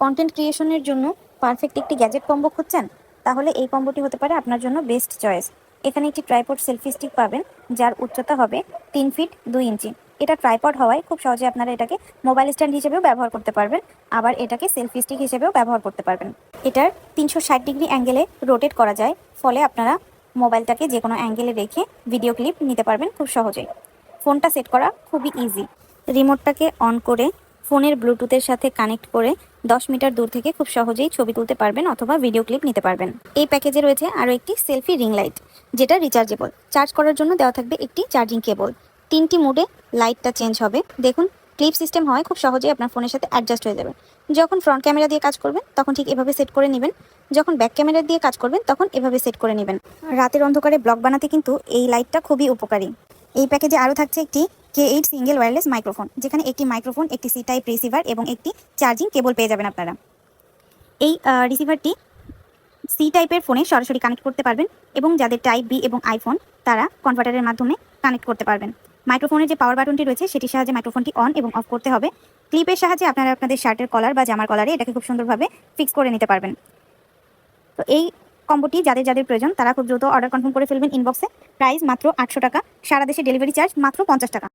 Content ক্রিয়েশনের জন্য perfect একটি gadget combo খুঁজছেন, তাহলে এই কম্বোটি হতে পারে আপনার জন্য বেস্ট চয়েস এখানে একটি ট্রাইপড সেলফি স্টিক পাবেন, যার উচ্চতা হবে তিন ফিট দুই ইঞ্চি। এটা ট্রাইপড হওয়ায় খুব সহজে আপনারা এটাকে মোবাইল স্ট্যান্ড হিসেবেও ব্যবহার করতে পারবেন, আবার এটাকে সেলফি স্টিক হিসেবেও ব্যবহার করতে পারবেন। এটার তিনশো ষাট ডিগ্রি অ্যাঙ্গেলে রোটেট করা যায়, ফলে আপনারা মোবাইলটাকে যে কোনো অ্যাঙ্গেলে রেখে ভিডিও ক্লিপ নিতে পারবেন খুব সহজেই। ফোনটা সেট করা খুবই ইজি রিমোটটাকে অন করে ফোনের ব্লুটুথের সাথে কানেক্ট করে দশ মিটার দূর থেকে খুব সহজেই ছবি তুলতে পারবেন অথবা ভিডিও ক্লিপ নিতে পারবেন। এই প্যাকেজে রয়েছে আরও একটি সেলফি রিং লাইট, যেটা রিচার্জেবল। চার্জ করার জন্য দেওয়া থাকবে একটি চার্জিং কেবল। তিনটি মুডে লাইটটা চেঞ্জ হবে। দেখুন, ক্লিপ সিস্টেম হয়, খুব সহজেই আপনার ফোনের সাথে অ্যাডজাস্ট হয়ে যাবে। যখন ফ্রন্ট ক্যামেরা দিয়ে কাজ করবেন, তখন ঠিক এভাবে সেট করে নেবেন। যখন ব্যাক ক্যামেরা দিয়ে কাজ করবেন, তখন এভাবে সেট করে নেবেন। রাতের অন্ধকারে ব্লগ বানাতে কিন্তু এই লাইটটা খুবই উপকারী। এই প্যাকেজে আরও থাকছে একটি K eight single wireless microphone যেখানে একটি মাইক্রোফোন একটি সি টাইপ রিসিভার এবং একটি চার্জিং কেবল পেয়ে যাবেন আপনারা। এই রিসিভারটি সি টাইপের ফোনে সরাসরি কানেক্ট করতে পারবেন এবং যাদের টাইপ বি এবং আইফোন তারা কনভার্টারের মাধ্যমে কানেক্ট করতে পারবেন। মাইক্রোফোনের যে পাওয়ার বাটনটি রয়েছে, সেটির সাহায্যে মাইক্রোফোনটি অন এবং অফ করতে হবে। ক্লিপের সাহায্যে আপনারা আপনাদের শার্টের কলার বা জামার কলারে এটাকে খুব সুন্দরভাবে ফিক্স করে নিতে পারবেন। তো এই কম্বোটি যাদের যাদের প্রয়োজন, তারা খুব দ্রুত অর্ডার কনফার্ম করে ফেলবেন ইনবক্সে প্রাইস মাত্র আটশো টাকা, সারা দেশে ডেলিভারি চার্জ মাত্র পঞ্চাশ টাকা।